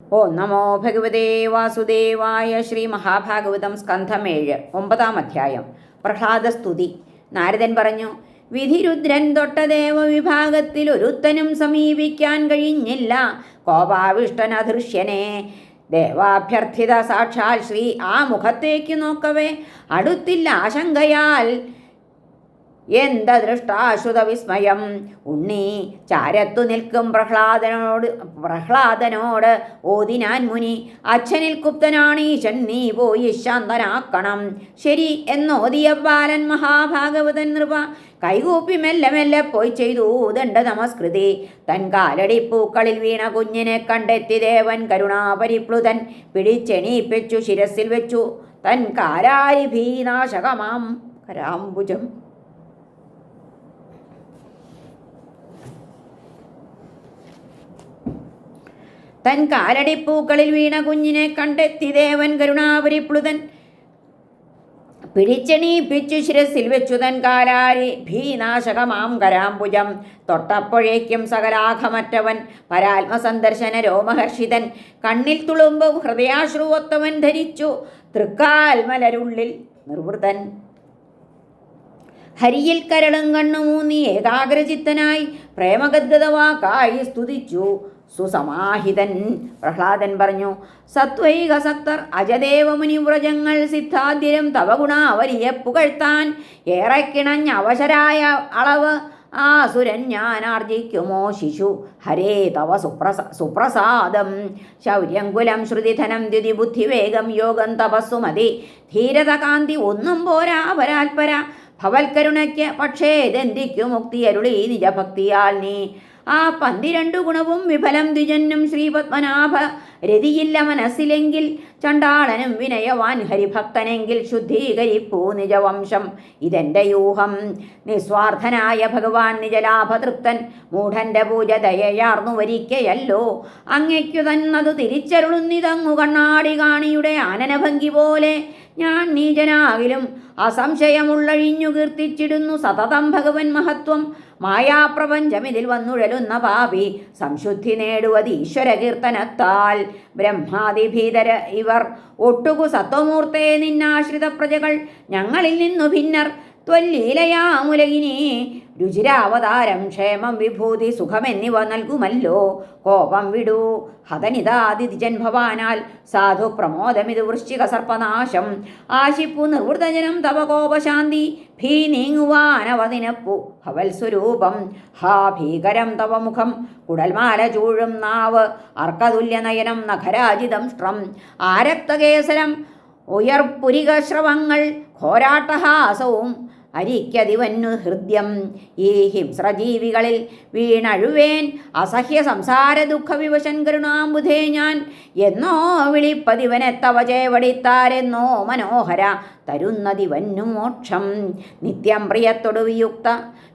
ഓ നമോ ഭഗവതേ വാസുദേവായ ശ്രീ മഹാഭാഗവതം സ്കന്ധമേഴ് ഒമ്പതാം അധ്യായം. പ്രഹ്ലാദസ്തുതി നാരദൻ പറഞ്ഞു വിധിരുദ്രൻ തൊട്ടദേവ വിഭാഗത്തിൽ ഒരുത്തനും സമീപിക്കാൻ കഴിഞ്ഞില്ല. കോപാവിഷ്ടൻ അധൃഷ്യനെ ദേവാഭ്യർത്ഥിത സാക്ഷാൽ ശ്രീ ആ മുഖത്തേക്ക് നോക്കവേ. അടുത്തില്ല ആശങ്കയാൽ എന്ത ദൃഷ്ടാശ്രുത വിസ്മയം ഉണ്ണി ചാരത്തു നിൽക്കും പ്രഹ്ലാദനോട് പ്രഹ്ലാദനോട് ഓതിനാൻ മുനി അച്ഛനിൽ കുപ്തനാണ് ഈശൻ നീ പോയി ശാന്തനാക്കണം. ശരി എന്നോതിയ ബാലൻ മഹാഭാഗവതൻ നൃപ കൈകൂപ്പി മെല്ലെ മെല്ലെ പോയി ചെയ്തു ദണ്ഡ നമസ്കൃതി. തൻ കാലടി പൂക്കളിൽ വീണ കുഞ്ഞിനെ കണ്ടെത്തി ദേവൻ കരുണാപരിപ്ലുതൻ പിടിച്ചെണീപ്പിച്ചു ശിരസിൽ വെച്ചു. തൻ കാരാരി ഭീനാശകമാം കരാംബുജം. കാലടിപ്പൂക്കളിൽ വീണ കുഞ്ഞിനെ കണ്ടെത്തി ദേവൻ കരുണാപരിപ്ലുതൻ പിടിച്ചെണീപ്പിച്ചു ശിരസിൽ വെച്ചു തൻ കാലാരി ഭീനാശകമാം കരാംബുജം. തൊട്ടപ്പോഴേക്കും സകലാഘമറ്റവൻ പരാത്മസന്ദർശന രോമഹർഷിതൻ കണ്ണിൽ തുളുമ്പും ഹൃദയാശ്രുവത്തവൻ ധരിച്ചു തൃക്കാൽമലരുള്ളിൽ നിർവൃതൻ. ഹരിയിൽ കരളും കണ്ണുമൂന്നി ഏകാഗ്രചിത്തനായി പ്രേമഗദ്ഗതവാക്കായി സ്തുതിച്ചു. സുസമാഹിതൻ. പ്രഹ്ലാദൻ പറഞ്ഞു സത്വൈക സക്തർ അജദേവമുനിവ്രജങ്ങൾ സിദ്ധാദ്യരും തവഗുണ അവരിയെ പുകഴ്ത്താൻ ഏറെ കിണഞ്ഞ അവശരായ അളവ് ആ സുരൻ ഞാൻ ആർജിക്കുമോ ശിശു? ഹരേ തവ സുപ്രസ സുപ്രസാദം. ശൗര്യങ്കുലം ശ്രുതിധനം ദ്യുതി ബുദ്ധിവേഗം യോഗം തപസ്സു മതി ധീരത കാന്തി ഒന്നും പോരാ പരാൽപര ഭവൽക്കരുണയ്ക്ക് പക്ഷേ ഇതെന്തിക്കു മുക്തി അരുളി നിജഭക്തിയാൽ നീ ആ പന്തിരണ്ടു ഗുണവും വിഫലം ദ്വിജനും ശ്രീപത്മനാഭ രതിയില്ല മനസ്സിലെങ്കിൽ ചണ്ടാളനും വിനയവാൻ ഹരിഭക്തനെങ്കിൽ ശുദ്ധീകരിപ്പൂ നിജവംശം. ഇതെന്റെ യൂഹം. നിസ്വാർത്ഥനായ ഭഗവാൻ നിജലാഭതൃപ്തൻ മൂഢന്റെ പൂജ ദയയാർന്നു വരിക്കയല്ലോ. അങ്ങയ്ക്കു തന്നതു തിരിച്ചരുളുന്നിതങ്ങു കണ്ണാടി കാണിയുടെ ആനനഭംഗി പോലെ ഞാൻ നീചനാകിലും അസംശയമുള്ളഴിഞ്ഞു കീർത്തിച്ചിടുന്നു സതതം ഭഗവൻ മഹത്വം. മായാപ്രപഞ്ചമിതിൽ വന്നുഴലുന്ന പാപി സംശുദ്ധി നേടുവത് ഈശ്വര കീർത്തനത്താൽ ബ്രഹ്മാതിഭീതര ഇവർ ഒട്ടുകു സത്വമൂർത്തേ നിന്നാശ്രിത പ്രജകൾ ഞങ്ങളിൽ നിന്നു ഭിന്നർ ത്വല്ലീലയാമുലകിനെ. രുചിരാവതാരം ക്ഷേമം വിഭൂതി സുഖമെന്നിവ നൽകുമല്ലോ. കോപം വിടൂ. ഹതനിതാതിജൻ ഭവാനാൽ സാധു പ്രമോദമിത് വൃശ്ചിക സർപ്പനാശം. ആശിപ്പു നിർവൃതജനം തവ കോപശാന്തി. ഭീ നീങ്ങുവാനവതിനപ്പു ഹവൽ സ്വരൂപം ഹാ ഭീകരം തവ മുഖം. കുടൽമാല ചൂഴും നാവ്. അർക്കതുല്യനയനം നഖരാജിതം ശ്രം ആരക്തകേസരം ഉയർപ്പുരികശ്രവങ്ങൾ. ഘോരാട്ടഹാസവും. അരിക്കതിവന്നു ഹൃദ്യം ഈ ഹിംസ്രജീവികളിൽ വീണഴുവേൻ. അസഹ്യ സംസാര ദുഃഖവിവശൻ കരുണാമ്പുധേ ഞാൻ. എന്നോ വിളിപ്പതിവനെ ചേവടിത്താരെന്നോ മനോഹര തരുന്നതിവന്നു മോക്ഷം. നിത്യം പ്രിയത്തൊടു വിയുക്ത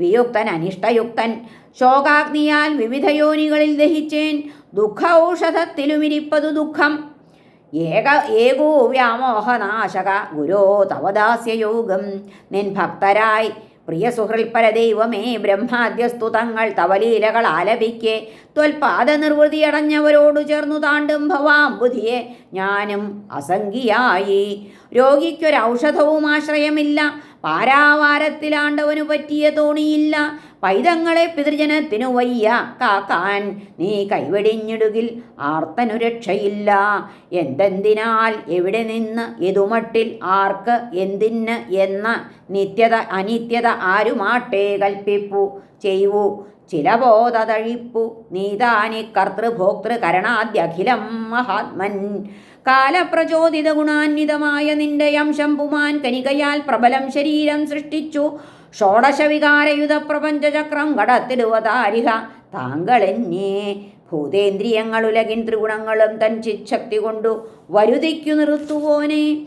വിയുക്തൻ അനിഷ്ടയുക്തൻ. ശോകാഗ്നിയാൽ വിവിധ യോനികളിൽ ദഹിച്ചേൻ. ദുഃഖ ഔഷധത്തിലുമിരിപ്പതു ദുഃഖം. ഏക ഏകോ വ്യാമോഹനാശക ഗുരോ തവദാസ്യയോഗം. നിൻ ഭക്തരായി പ്രിയ സുഹൃൽപര ദൈവമേ ബ്രഹ്മാദ്യസ്തുതങ്ങൾ തവലീലകൾ ആലപിക്കെ. ത്വൽപാദ നിർവൃതിയടഞ്ഞവരോടു ചേർന്നു താണ്ടും ഭവാം ബുധിയെ ഞാനും അസംഖിയായി. രോഗിക്കൊരൗഷധവും ആശ്രയമില്ല. പാരാവാരത്തിലാണ്ടവനു പറ്റിയ തോണിയില്ല. പൈതങ്ങളെ പിതൃജനത്തിനു വയ്യ കാക്കാൻ നീ കൈവെടിഞ്ഞിടുകിൽ ആർത്തനു രക്ഷയില്ല. എന്തെന്തിനാൽ എവിടെ നിന്ന് ഇതുമട്ടിൽ ആർക്ക് എന്തിന് എന്ന നിത്യത അനിത്യത ആരുമാട്ടേ കൽപ്പിപ്പു ചില ചിലബോധതഴിപ്പു. നീതാനി കർത്തൃഭോക്തൃ കരണാദ്യഖിലം മഹാത്മൻ. കാലപ്രചോദിത ഗുണാന്വിതമായ നിന്റെ അംശം പുമാൻ കനികയാൽ പ്രബലം ശരീരം സൃഷ്ടിച്ചു. ഷോഡശവികാരയുധ പ്രപഞ്ചചക്രം കടത്തിടുവതാരിഹ. താങ്കളെന്നെ ഭൂതേന്ദ്രിയങ്ങളുലകിൻ ത്രിഗുണങ്ങളും തൻ ചിച്ഛക്തി കൊണ്ടു വരുതിക്കു നിർത്തുവോനെ.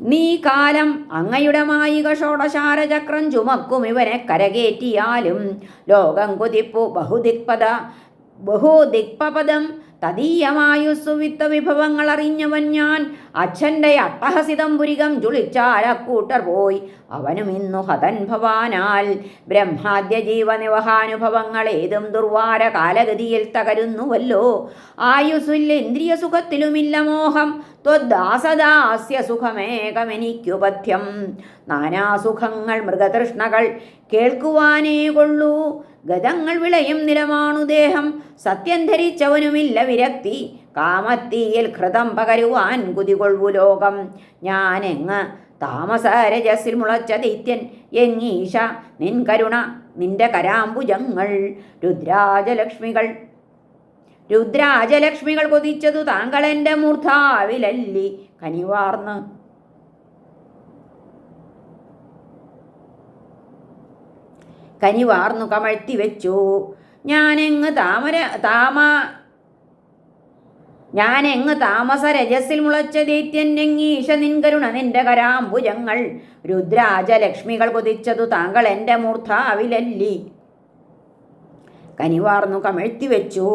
നീ കാലം അങ്ങയുടെ മായിക ഷോഡശാരചക്രം ചുമക്കും ഇവനെ കരകേറ്റിയാലും. ലോകം കുതിപ്പു ബഹുദിക്പദ ബഹുദിക്പദം തദീയമായുസ്സു വിത്ത വിഭവങ്ങൾ അറിഞ്ഞവൻ ഞാൻ. അച്ഛന്റെ അട്ടഹസിതം പുരികം ജുളിച്ചാലക്കൂട്ടർ പോയി. അവനും ഇന്നു ഹതൻ ഭവാനാൽ. ബ്രഹ്മാദ്യ ജീവനിവഹാനുഭവങ്ങൾ ഏതും ദുർവാര കാലഗതിയിൽ തകരുന്നുവല്ലോ. ആയുസ്സിൽ ഇന്ദ്രിയ സുഖത്തിലുമില്ല മോഹം. ത്വദാസദാസ്യ സുഖമേകമെനിക്കുപഥ്യം. നാനാസുഖങ്ങൾ മൃഗതൃഷ്ണകൾ കേൾക്കുവാനേ കൊള്ളൂ. ഗതങ്ങൾ വിളയും നിലമാണു ദേഹം. സത്യം ധരിച്ചവനുമില്ല വിരക്തി. കാമത്തിയിൽ ഹൃതം പകരുവാൻ കുതികൊള്ളു ലോകം. ഞാനെങ്ങ് താമസരജസിൽ മുളച്ച ദൈത്യൻ എങ്ങീശ നിൻ കരുണ നിന്റെ കരാംബുജങ്ങൾ രുദ്രാജലക്ഷ്മികൾ രുദ്രാജലക്ഷ്മികൾ കൊതിച്ചതു താങ്കൾ താങ്കളെന്റെ മൂർധാവിലല്ലി കനിവാർന്ന്. കനിവാർന്നു കമഴ്ത്തി വെച്ചു. ഞാനെങ്ങ് താമര താമ ഞാനെങ്ങ് താമസ രജസിൽ മുളച്ച ദൈത്യൻ എങ്ങീശ നിൻകരുണ നിന്റെ കരാംബുജങ്ങൾ. രുദ്രാജലക്ഷ്മികൾ കൊതിച്ചതു താങ്കൾ എന്റെ മൂർധാവിലല്ലി കനിവാർന്നു കമഴ്ത്തി വെച്ചു.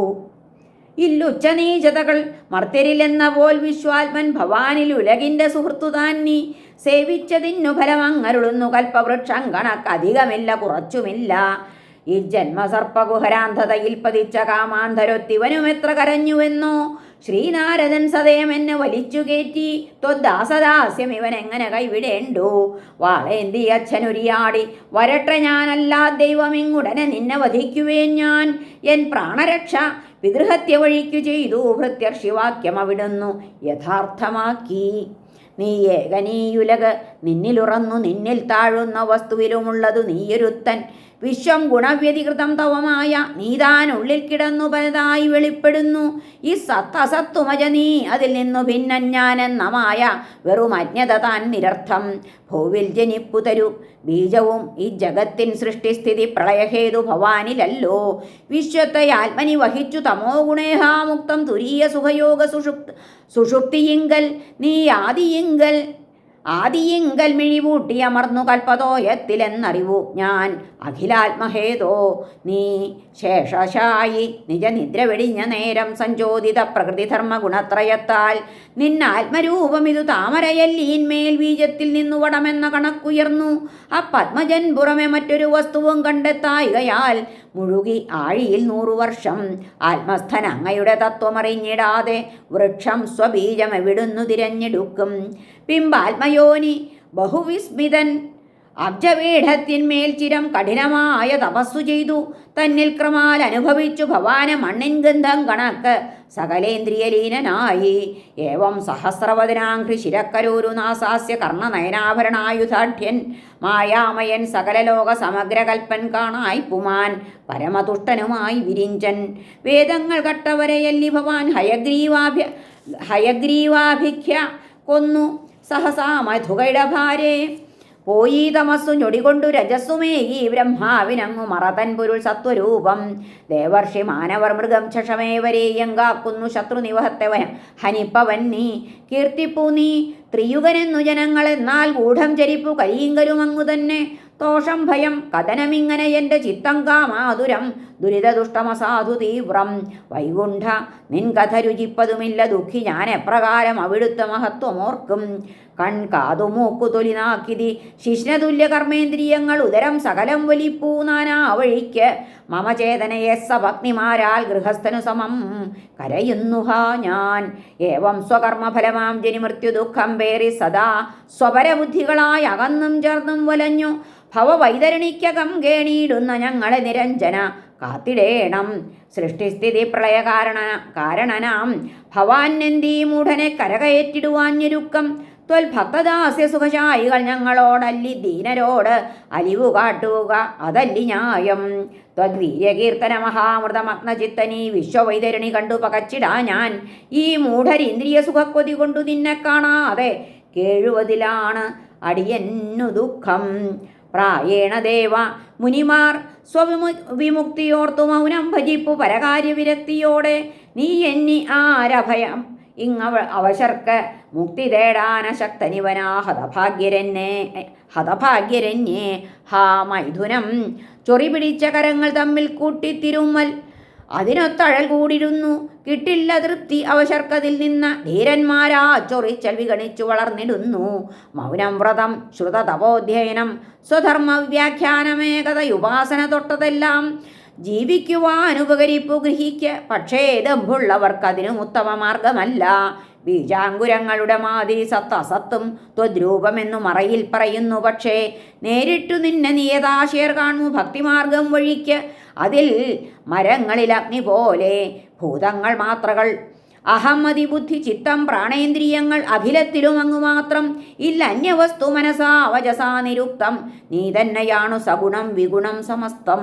ഇല്ലുച്ച നീചതകൾ മർത്തരിലെന്ന പോൽ വിശ്വാത്മൻ ഭവാനിൽ ഉലകിന്റെ സുഹൃത്തുതാൻ നീ. സേവിച്ചതിന്നു ഫലമങ്ങരുളുന്നു കൽപ്പവൃക്ഷം കണക്കധികമില്ല കുറച്ചുമില്ല. ഈ ജന്മസർപ്പകുഹരാന്ധതയിൽ പതിച്ച കാമാന്ധരൊത്തിവനും എത്ര കരഞ്ഞുവെന്നോ? ശ്രീനാരദൻ സദയം എന്നെ വലിച്ചു കയറ്റി. ത്വദാസദാസ്യം ഇവൻ എങ്ങനെ കൈവിടേണ്ടു? വാളേന്തി അച്ഛനുരിയാടി. വരട്ടെ ഞാനല്ലാ ദൈവം ഇങ്ങുടനെ നിന്നെ വധിക്കുവേൻ ഞാൻ. എൻ പ്രാണരക്ഷ വിദൃഹത്യ വഴിക്കു ചെയ്തു. ഭൃത്യർഷിവാക്യം അവിടുന്നു യഥാർത്ഥമാക്കി. നീ ഏകനീയുലക് നിന്നിലുറന്നു. നിന്നിൽ താഴുന്ന വസ്തുവിലുമുള്ളതു നീയൊരുത്തൻ. വിശ്വം ഗുണവ്യതികൃതം തവമായ നീതാനുള്ളിൽ കിടന്നു പലതായി വെളിപ്പെടുന്നു. ഈ സത്തസത്തുമജ നീ അതിൽ നിന്നു ഭിന്നഞ്ഞാനെന്നമായ വെറും അജ്ഞത താൻ നിരർത്ഥം. ഭൂവിൽ ജനിപ്പു തരൂ. ബീജവും ഈ ജഗത്തിൻ സൃഷ്ടിസ്ഥിതി പ്രളയഹേതു ഭവാനിലല്ലോ. വിശ്വത്തെ ആത്മനി വഹിച്ചു തമോ ഗുണേഹാമുക്തം തുരീയ സുഖയോഗ സുഷുപ് സുഷുപ്തിയിങ്കൽ നീ ആദിയിങ്കൽ. ആദിയിങ്കൽ മിഴിവൂട്ടി അമർന്നു കൽപ്പതോയത്തിലെന്നറിവു ഞാൻ. അഖിലാത്മഹേതോ നീ ശേഷശായി നിജനിദ്ര വെടിഞ്ഞ നേരം സഞ്ചോദിത പ്രകൃതിധർമ്മ ഗുണത്രയത്താൽ നിന്നാത്മരൂപമിതു താമരയല്ലീന്മേൽ ബീജത്തിൽ നിന്നു വടമെന്ന കണക്കുയർന്നു. ആ പത്മജൻ പുറമെ മറ്റൊരു വസ്തുവും കണ്ടെത്തായികയാൽ മുഴുകി ആഴിയിൽ നൂറു വർഷം. ആത്മസ്ഥൻ അങ്ങയുടെ തത്വമറിഞ്ഞിടാതെ വൃക്ഷം സ്വബീജം എവിടുന്നു തിരഞ്ഞെടുക്കും. പിമ്പാത്മയോനി ബഹുവിസ്മിതൻ അബ്ജപീഠത്തിന്മേൽ ചിരം കഠിനമായ തപസ്സു ചെയ്തു. തന്നിൽ ക്രമാൽ അനുഭവിച്ചു ഭവാന മണ്ണിൻ ഗന്ധം കണക്ക്. സകലേന്ദ്രിയലീനനായി. ഏവം സഹസ്രവദനാഘ്രി ശിരക്കരൂരു നാസാസ്യ കർണനയനാഭരണായുധാഠ്യൻ. മായാമയൻ സകലലോക സമഗ്രകൽപ്പൻ കാണായി പുമാൻ പരമതുഷ്ടനുമായി വിരിഞ്ചൻ. വേദങ്ങൾ കട്ടവരെയല്ലി ഭവാൻ ഹയഗ്രീവാഭ്യ ഹയഗ്രീവാഭിഖ്യ കൊന്നു. സഹസാ മധുകയുടെ ഭാരേ പോയി തമസ്സു ഞൊടികൊണ്ടു രജസ്സുമേകി ബ്രഹ്മാവിനങ്ങു മറതൻ പൊരുൾ സത്വരൂപം. ദേവർഷി മാനവർ മൃഗം ശഷമേവരെയങ്കാക്കുന്നു ശത്രു നിവഹത്തവൻ ഹനിപ്പവൻ നീ കീർത്തിപ്പൂ നീ ത്രിയുഗനെന്നു ജനങ്ങളെന്നാൽ ഗൂഢം ചരിപ്പു കരീങ്കരുമങ്ങു തന്നെ തോഷം ഭയം കഥനമിങ്ങനെ എന്റെ ചിത്തം കാമാതുരം ദുരിതദുഷ്ടമസാധു തീവ്രം വൈകുണ്ഠ നിൻ കഥ രുചിപ്പതുമില്ല ദുഃഖി ഞാൻ എപ്രകാരം അവിടുത്തെ മഹത്വമോർക്കും. കൺ മൂക്കു തൊലിനാക്കിതി ശിഷ്ണതുല്യ കർമ്മേന്ദ്രിയങ്ങൾ ഉദരം സകലം വലിപ്പൂ നാനാ വഴിക്ക്. മമചേതനയെ സഭഗ്നിമാരാൽ ഗൃഹസ്ഥനു സമം കരയുന്നുഹാ ഞാൻ. ഏവം സ്വകർമ്മഫലമാം ജനിമൃത്യു ദുഃഖം പേറി സദാ സ്വപരബുദ്ധികളായി അകന്നും ചേർന്നും വലഞ്ഞു. ഭവവൈതരണിക്കകം കേണിയിടുന്ന ഞങ്ങളെ നിരഞ്ജന കാത്തിടേണം. സൃഷ്ടിസ്ഥിതി പ്രളയ കാരണ കാരണനാം ഭവാനെന്തീ മൂഢനെ കരകയറ്റിടുവാൻ ഞെരുക്കം. ത്വൽ ഭക്തദാസ്യ സുഖശായികൾ ഞങ്ങളോടല്ലി ദീനരോട് അലിവു കാട്ടുക അതല്ലി ന്യായം. ത്വദ്വീര്യകീർത്തന മഹാമൃതമഗ്നചിത്തനീ വിശ്വവൈതരണി കണ്ടു പകച്ചിടാ ഞാൻ. ഈ മൂഢരിന്ദ്രിയ സുഖക്കൊതി കൊണ്ടു നിന്നെ കാണാതെ കേഴുവതിലാണ് അടിയന്നു ദുഃഖം. പ്രായേണ ദേവ മുനിമാർ സ്വവിമു വിമുക്തിയോർത്തു മൗനം ഭജിപ്പു പരകാര്യവിരക്തിയോടെ നീ എന്നി ആരഭയം. ഇങ്ങവ അവശർക്ക് മുക്തി തേടാനശക്തനിവനാ ഹതഭാഗ്യരന്നെ ഹതഭാഗ്യരന്യേ ഹാ മൈഥുനം. ചൊറി പിടിച്ച കരങ്ങൾ തമ്മിൽ കൂട്ടിത്തിരുമ്മൽ അതിനൊത്തഴൽ കൂടിരുന്നു. കിട്ടില്ല തൃപ്തി അവശർക്കതിൽ നിന്ന ധീരന്മാരാ ചൊറിച്ചൽ വിഗണിച്ചു വളർന്നിടുന്നു. മൗനം വ്രതം ശ്രുത തപോധ്യയനം സ്വധർമ്മ വ്യാഖ്യാനമേകത ഉപാസന തൊട്ടതെല്ലാം ജീവിക്കുവാൻ ഉപകരിപ്പു ഗ്രഹിക്ക്. പക്ഷേ ദമ്പുള്ളവർക്കതിനും ഉത്തമ മാർഗമല്ല. ബീജാങ്കുരങ്ങളുടെ മാതിരി സത്തസത്തും ത്വദ്രൂപമെന്നു മറയിൽ പറയുന്നു. പക്ഷേ നേരിട്ടു നിന്നെ നിയതാശയർ കാണുന്നു ഭക്തിമാർഗം വഴിക്ക് അതിൽ മരങ്ങളിൽ അഗ്നി പോലെ ഭൂതങ്ങൾ മാത്രകൾ. അഹമ്മതി ബുദ്ധി ചിത്തം പ്രാണേന്ദ്രിയങ്ങൾ അഖിലത്തിലും അങ്ങു മാത്രം. ഇല്ല അന്യവസ്തു മനസാ അവജസാ നിരുക്തം. നീ തന്നെയാണു സഗുണം വിഗുണം സമസ്തം.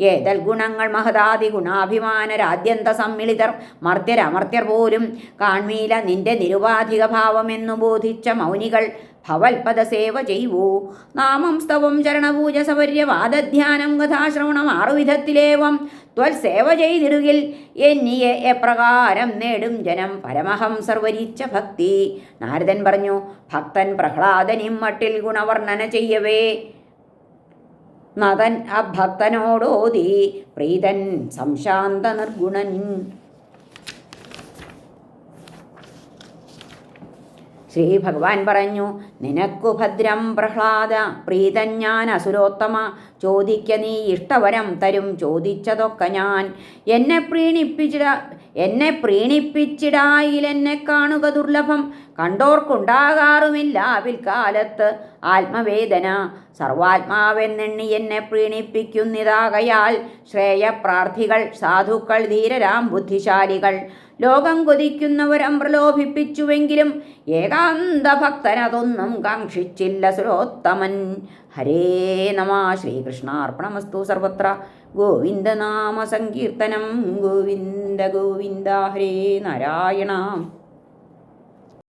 ഏതൽ ഗുണങ്ങൾ മഹതാദി ഗുണാഭിമാനരാദ്യന്ത സമ്മിളിതർ. മർത്യരമർത്യർ പോലും. കാൺമീല നിന്റെ നിരുപാധിക ഭാവമെന്നു ബോധിച്ച മൗനികൾ. ഭവൽപദ സേവ ചെയ്വൂ നാമം സ്തവം ചരണപൂജ സപര്യവാദധ്യാനം കഥാശ്രവണം ആറുവിധത്തിലേവം. ത്വൽ സേവ ചെയ്തിടുകിൽ എന്നിയെ എപ്രകാരം നേടും ജനം പരമഹം സർവരിച്ച ഭക്തി. നാരദൻ പറഞ്ഞു ഭക്തൻ പ്രഹ്ലാദനിം മട്ടിൽ ഗുണവർണന ചെയ്യവേ. നതൻ അഭക്തനോടോതി പ്രീതൻ സംശാന്ത നിർഗുണൻ ശ്രീ ഭഗവാൻ പറഞ്ഞു നിനക്കു ഭദ്രം പ്രഹ്ലാദ പ്രീതൻ ഞാൻ അസുരോത്തമ ചോദിക്ക നീ ഇഷ്ടവരം തരും ചോദിച്ചതൊക്കെ ഞാൻ. എന്നെ പ്രീണിപ്പിച്ചിട എന്നെ പ്രീണിപ്പിച്ചിടായിൽ എന്നെ കാണുക ദുർലഭം. കണ്ടോർക്കുണ്ടാകാറുമില്ല പിൽക്കാലത്ത് ആത്മവേദന. സർവാത്മാവെന്നെണ്ണി എന്നെ പ്രീണിപ്പിക്കുന്നിതാകയാൽ ശ്രേയപ്രാർത്ഥികൾ സാധുക്കൾ ധീരരാം ബുദ്ധിശാലികൾ. ലോകം കൊതിക്കുന്നവരം പ്രലോഭിപ്പിച്ചുവെങ്കിലും ഏകാന്ത ഭക്തനതൊന്നും കാക്ഷിച്ചില്ല സുരോത്തമൻ. ഹരേ നമ. ശ്രീകൃഷ്ണാർപ്പണമസ്തു സർവത്ര. ഗോവിന്ദനാമ സങ്കീർത്തനം ഗോവിന്ദ ഗോവിന്ദ. ഹരേ നാരായണ.